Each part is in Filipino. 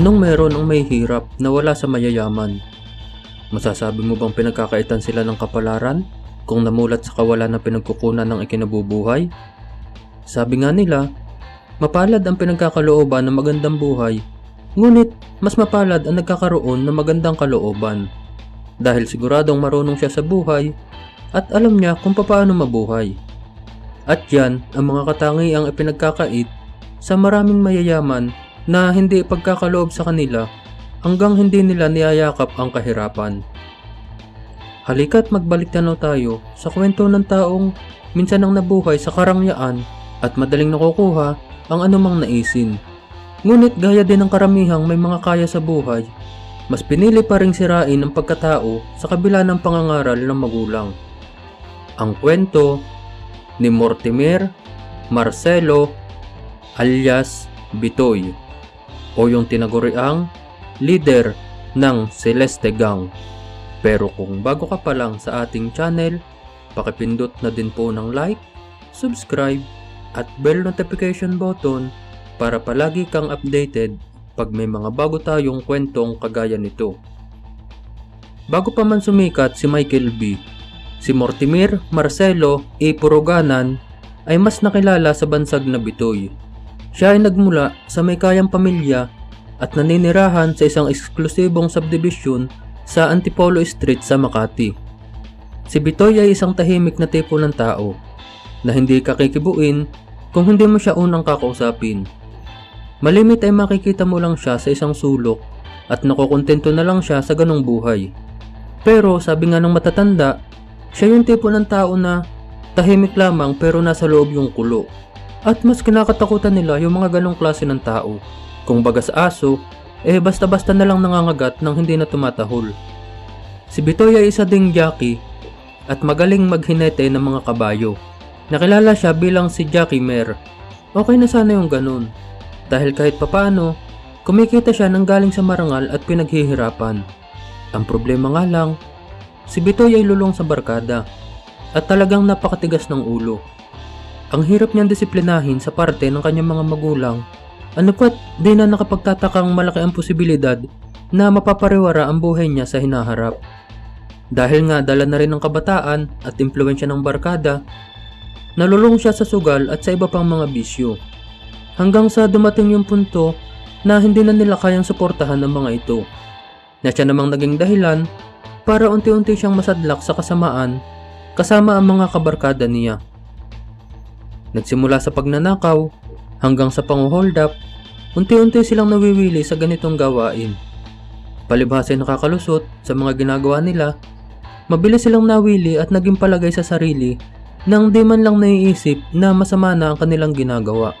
Anong meron ang may hirap na wala sa mayayaman? Masasabi mo bang pinagkakaitan sila ng kapalaran kung namulat sa kawalan ng pinagkukunan ng ikinabubuhay? Sabi nga nila, mapalad ang pinagkakalooban ng magandang buhay, ngunit mas mapalad ang nagkakaroon ng magandang kalooban. Dahil siguradong marunong siya sa buhay at alam niya kung paano mabuhay. At yan ang mga katangiang ipinagkakait sa maraming mayayaman na hindi pagkakaloob sa kanila hanggang hindi nila niyayakap ang kahirapan. Halika't magbalik tanaw tayo sa kwento ng taong minsan ang nabuhay sa karangyaan at madaling nakukuha ang anumang naisin. Ngunit gaya din ng karamihang may mga kaya sa buhay, mas pinili pa ring sirain ang pagkatao sa kabila ng pangangaral ng magulang. Ang kwento ni Mortimer Marcelo alias Bitoy o yung tinaguriang leader ng Celeste Gang. Pero kung bago ka pa lang sa ating channel, pakipindot na din po ng like, subscribe, at bell notification button para palagi kang updated pag may mga bago tayong kwentong kagaya nito. Bago pa man sumikat si Michael B., si Mortimer Marcelo A. Puruganan ay mas nakilala sa bansag na Bitoy. Siya ay nagmula sa may kayang pamilya at naninirahan sa isang eksklusibong subdivision sa Antipolo Street sa Makati. Si Bitoy ay isang tahimik na tipo ng tao na hindi kakikibuin kung hindi mo siya unang kakausapin. Malimit ay makikita mo lang siya sa isang sulok at nakukontento na lang siya sa ganong buhay. Pero sabi nga ng matatanda, siya yung tipo ng tao na tahimik lamang pero nasa loob yung kulo. At mas kinakatakutan nila yung mga ganong klase ng tao. Kung baga sa aso, eh basta-basta na lang nangangagat nang hindi na tumatahol. Si Bitoy ay isa ding jockey at magaling maghinete ng mga kabayo. Nakilala siya bilang si Jackie Mer. Okay na sana yung ganun. Dahil kahit papano, kumikita siya ng galing sa marangal at pinaghihirapan. Ang problema nga lang, si Bitoy ay lulong sa barkada at talagang napakatigas ng ulo. Ang hirap niyang disiplinahin sa parte ng kanyang mga magulang. Ano pat, di na nakapagtatakang malaki ang posibilidad na mapapariwara ang buhay niya sa hinaharap. Dahil nga dala na rin ng kabataan at impluensya ng barkada, nalulong siya sa sugal at sa iba pang mga bisyo. Hanggang sa dumating yung punto na hindi na nila kayang suportahan ang mga ito. Na siya namang naging dahilan para unti-unti siyang masadlak sa kasamaan kasama ang mga kabarkada niya. Nagsimula sa pagnanakaw hanggang sa panguhold up, unti-unti silang nawiwili sa ganitong gawain. Palibhasa nakakalusot sa mga ginagawa nila, mabilis silang nawili at naging palagay sa sarili nang di man lang naiisip na masama na ang kanilang ginagawa.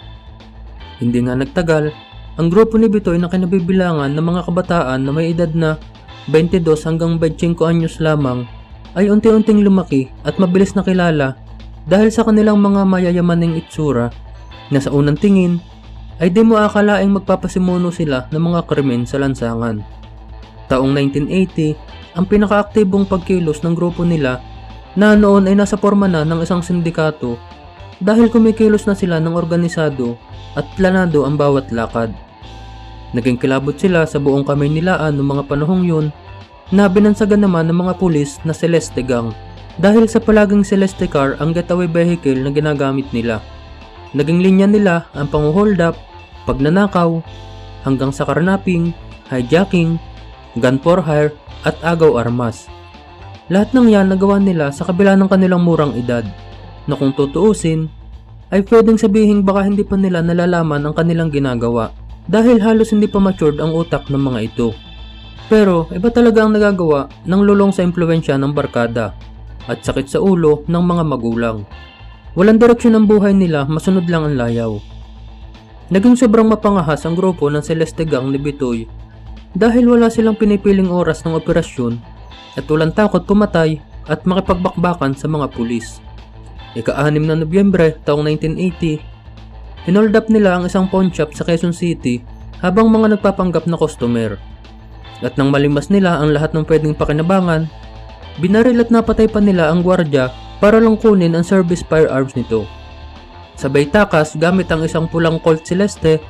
Hindi nga nagtagal, ang grupo ni Bitoy na kinabibilangan ng mga kabataan na may edad na 22 hanggang 25 anyos lamang ay unti-unting lumaki at mabilis na kilala dahil sa kanilang mga mayayamaning itsura na sa unang tingin ay di mo akalaing magpapasimuno sila ng mga krimen sa lansangan. Taong 1980, ang pinakaaktibong pagkilos ng grupo nila na noon ay nasa forma na ng isang sindikato dahil kumikilos na sila ng organisado at planado ang bawat lakad. Naging kilabot sila sa buong kamay nilaan noong mga panahong yun na binansagan naman ng mga pulis na Celeste Gang dahil sa palaging Celeste Car ang getaway vehicle na ginagamit nila. Naging linya nila ang panguhold up, pagnanakaw, hanggang sa karnaping, hijacking, gun for hire at agaw armas. Lahat ng yan nagawa nila sa kabila ng kanilang murang edad na kung tutuusin ay pwedeng sabihin baka hindi pa nila nalalaman ang kanilang ginagawa dahil halos hindi pa matured ang utak ng mga ito. Pero iba talaga ang nagagawa ng lulong sa impluensya ng barkada at sakit sa ulo ng mga magulang. Walang direksyon ng buhay nila, masunod lang ang layaw. Naging sobrang mapangahas ang grupo ng Celeste Gang ni Bitoy dahil wala silang pinipiling oras ng operasyon at walang takot pumatay at makipagbakbakan sa mga pulis. Ika-6 na Nobyembre taong 1980, hinold up nila ang isang pawn shop sa Quezon City habang mga nagpapanggap na customer. At nang malimas nila ang lahat ng pwedeng pakinabangan, binaril at napatay pa nila ang gwardya para lang kunin ang service firearms nito. Sabay takas gamit ang isang pulang Colt Celeste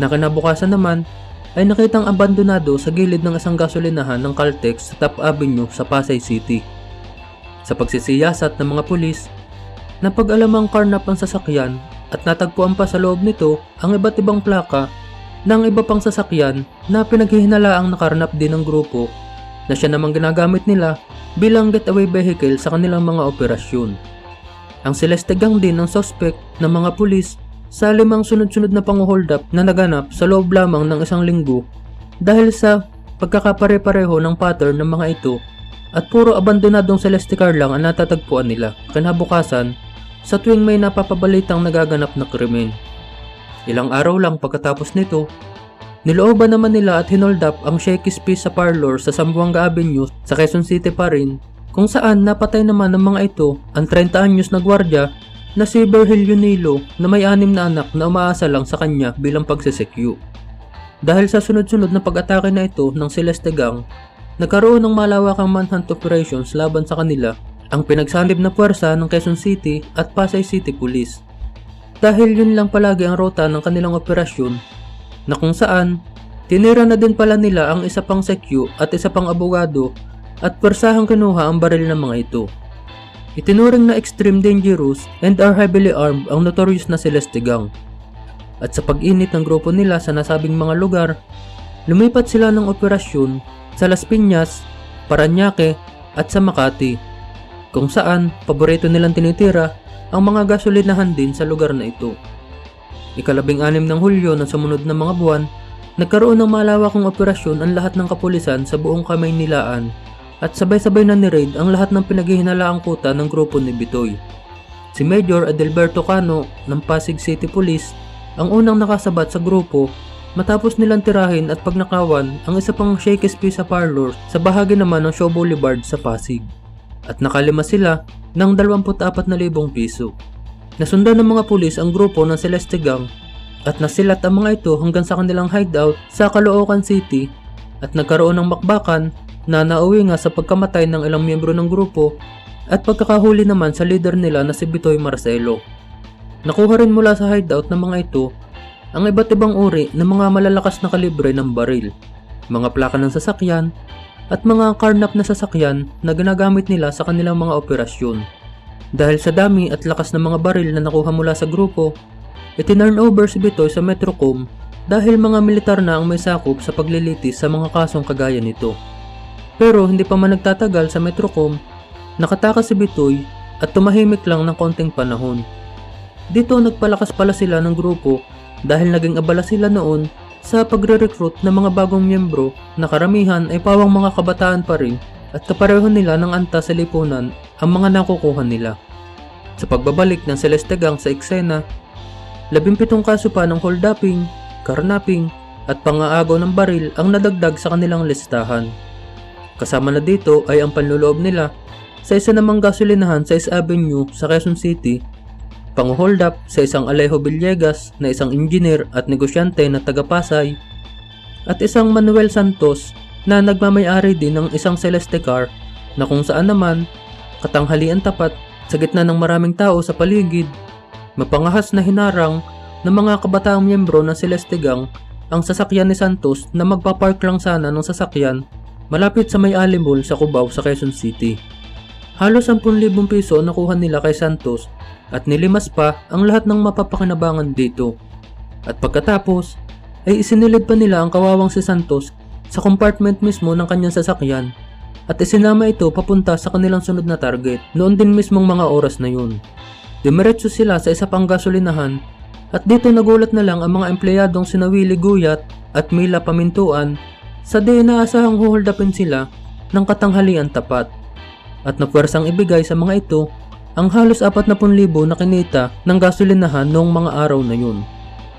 na kinabukasan naman ay nakitang abandonado sa gilid ng isang gasolinahan ng Caltex sa Top Avenue sa Pasay City. Sa pagsisiyasat ng mga pulis, napag-alamang karnap ang sasakyan at natagpuan pa sa loob nito ang iba't ibang plaka ng iba pang sasakyan na pinaghihinalaang nakarnap din ng grupo na siya namang ginagamit nila bilang getaway vehicle sa kanilang mga operasyon. Ang Celeste Gang din ang suspect ng mga pulis sa limang sunod-sunod na pang-hold up na naganap sa loob lamang ng isang linggo dahil sa pagkakapare-pareho ng pattern ng mga ito at puro abandonadong Celeste car lang ang natatagpuan nila kinabukasan sa tuwing may napapabalitang nagaganap na krimen. Ilang araw lang pagkatapos nito, nilooban naman nila at hinold up ang Shakey's Pizza Parlor sa Zamboanga Avenue sa Quezon City pa rin kung saan napatay naman ng mga ito ang 30 anyos na gwardya na si Virgilio Nilo na may anim na anak na umaasa lang sa kanya bilang pagsesekyu. Dahil sa sunod-sunod na pag-atake na ito ng Celeste Gang, nagkaroon ng malawakang manhunt operations laban sa kanila ang pinagsanib na puwersa ng Quezon City at Pasay City Police. Dahil yun lang palagi ang rota ng kanilang operasyon na kung saan tinira na din pala nila ang isa pang sekyu at isa pang abogado at persahang kinuha ang baril ng mga ito. Itinuring na extreme dangerous and are heavily armed ang notorious na Celeste Gang. At sa pag-init ng grupo nila sa nasabing mga lugar, lumipat sila ng operasyon sa Las Piñas, Paranaque at sa Makati, kung saan paborito nilang tinitira ang mga gasolinahan din sa lugar na ito. Ikalabing anim ng Hulyo ng sumunod na mga buwan, nagkaroon ng malawakang operasyon ang lahat ng kapulisan sa buong kamay nilaan at sabay-sabay na ni-raid ang lahat ng pinaghihinalaang kuta ng grupo ni Bitoy. Si Major Adelberto Cano ng Pasig City Police ang unang nakasabat sa grupo matapos nilang tirahin at pagnakawan ang isa pang Shakey's Pizza Parlor sa bahagi naman ng Show Boulevard sa Pasig. At nakalima sila ng 24,000 piso. Nasundan ng mga pulis ang grupo ng Celeste Gang at nasilat ang mga ito hanggang sa kanilang hideout sa Caloocan City at nagkaroon ng makbakan na nauwi nga sa pagkamatay ng ilang miyembro ng grupo at pagkakahuli naman sa leader nila na si Bitoy Marcelo. Nakuha rin mula sa hideout ng mga ito ang iba't ibang uri ng mga malalakas na kalibre ng baril, mga plaka ng sasakyan, at mga karnap na sasakyan na ginagamit nila sa kanilang mga operasyon. Dahil sa dami at lakas ng mga baril na nakuha mula sa grupo, itinurn over si Bitoy sa Metrocom dahil mga militar na ang may sakop sa paglilitis sa mga kasong kagaya nito. Pero hindi pa man nagtatagal sa Metrocom, nakatakas si Bitoy at tumahimik lang ng konting panahon. Dito nagpalakas pala sila ng grupo dahil naging abala sila noon sa pagre-recruit ng mga bagong miyembro na karamihan ay pawang mga kabataan pa rin at kapareho nila ng anta sa lipunan ang mga nakukuha nila. Sa pagbabalik ng Celeste Gang sa eksena, labimpitong kaso pa ng holduping, karnaping at pangaagaw ng baril ang nadagdag sa kanilang listahan. Kasama na dito ay ang panluloob nila sa isa namang gasolinahan sa East Avenue sa Quezon City, pang-hold up sa isang Alejo Villegas na isang engineer at negosyante na taga Pasay, at isang Manuel Santos na nagmamayari din ng isang Celeste car na kung saan naman katanghalian tapat sa gitna ng maraming tao sa paligid, mapangahas na hinarang ng mga kabataang miyembro ng Celeste Gang ang sasakyan ni Santos na magpapark lang sana ng sasakyan malapit sa may alimol sa Cubao sa Quezon City. Halos 10,000 piso nakuha nila kay Santos at nilimas pa ang lahat ng mapapakinabangan dito. At pagkatapos, ay isinilid pa nila ang kawawang si Santos sa compartment mismo ng kanyang sasakyan at isinama ito papunta sa kanilang sunod na target noon din mismong mga oras na yun. Dumiretso sila sa isa pang gasolinahan at dito nagulat na lang ang mga empleyadong sina Willie Guyat at Mila Pamintuan sa di inaasahang huholdapin sila ng katanghalian tapat at napwersang ibigay sa mga ito ang halos 40,000 na kinita ng gasolinahan noong mga araw na yun.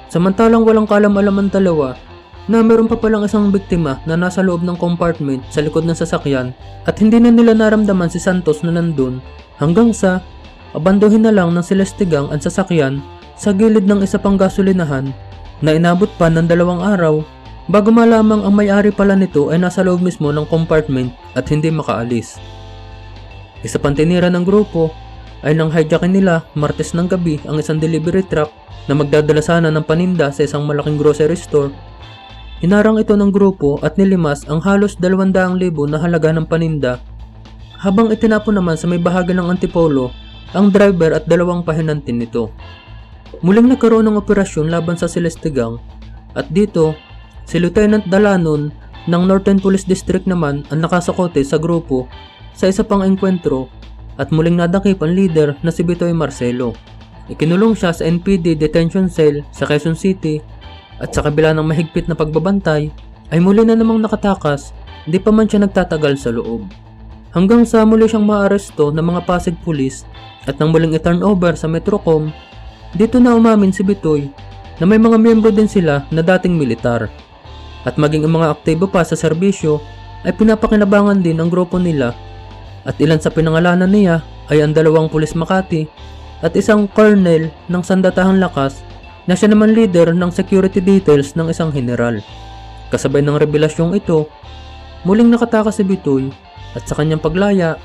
Samantalang walang kalam-alaman dalawa na meron pa palang isang biktima na nasa loob ng compartment sa likod ng sasakyan at hindi na nila naramdaman si Santos na nandun hanggang sa abandohin na lang ng Celeste Gang ang sasakyan sa gilid ng isa pang gasolinahan na inabot pa ng dalawang araw Bago malamang ang may-ari pala nito ay nasa loob mismo ng compartment at hindi makaalis. Isa pang tinira ng grupo ay nang hijackin nila Martes ng gabi ang isang delivery truck na magdadala sana ng paninda sa isang malaking grocery store hinarang ito ng grupo at nilimas ang halos 200,000 na halaga ng paninda habang itinapon naman sa may bahagi ng antipolo ang driver at dalawang pahinantin nito. Muling nagkaroon ng operasyon laban sa Celeste Gang at dito si Lieutenant Dalanon ng Northern Police District naman ang nakasakote sa grupo sa isa pang engkwentro at muling nadakip ang leader na si Bitoy Marcelo. Ikinulong siya sa NPD Detention Cell sa Quezon City at sa kabila ng mahigpit na pagbabantay ay muli na namang nakatakas, hindi pa man siya nagtatagal sa loob. Hanggang sa muli siyang maaresto ng mga Pasig Police at nang muling i-turn over sa Metrocom, dito na umamin si Bitoy na may mga miyembro din sila na dating militar. At maging ang mga aktibo pa sa serbisyo ay pinapakinabangan din ang grupo nila at ilan sa pinangalanan niya ay ang dalawang pulis Makati at isang colonel ng sandatahang lakas na siya naman leader ng security details ng isang general. Kasabay ng revelasyong ito, muling nakatakas si Bitoy at sa kanyang paglaya,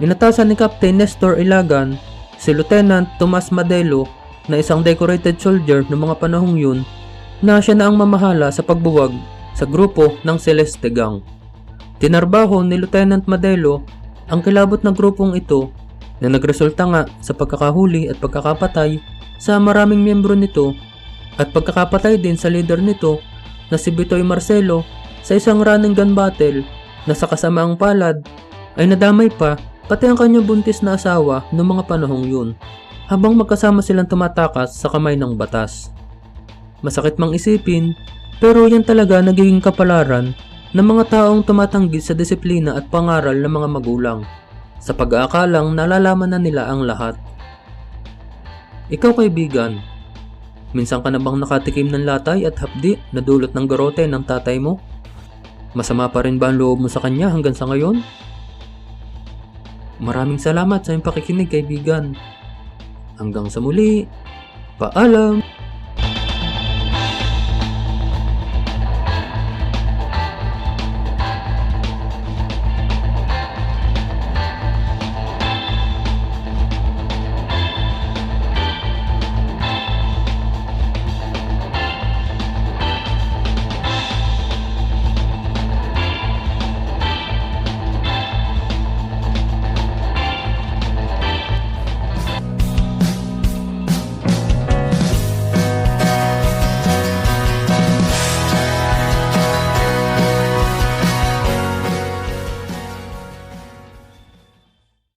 inatasan ni Captain Nestor Ilagan si Lieutenant Tomas Madelo na isang decorated soldier ng mga panahong yun na siya na ang mamahala sa pagbuwag sa grupo ng Celeste Gang. Tinarbaho ni Lieutenant Madelo ang kilabot na grupong ito na nagresulta nga sa pagkakahuli at pagkakapatay sa maraming miyembro nito at pagkakapatay din sa leader nito na si Bitoy Marcelo sa isang running gun battle na sa kasamaang palad ay nadamay pa pati ang kanyang buntis na asawa noong mga panahong yun habang magkasama silang tumatakas sa kamay ng batas. Masakit mang isipin pero yan talaga nagiging kapalaran ng mga taong tumatanggi sa disiplina at pangaral ng mga magulang sa pag-aakalang nalalaman na nila ang lahat. Ikaw kaibigan, minsan ka na bang nakatikim ng latay at hapdi na dulot ng garote ng tatay mo? Masama pa rin ba ang loob mo sa kanya hanggang sa ngayon? Maraming salamat sa iyong pakikinig kaibigan. Hanggang sa muli, paalam!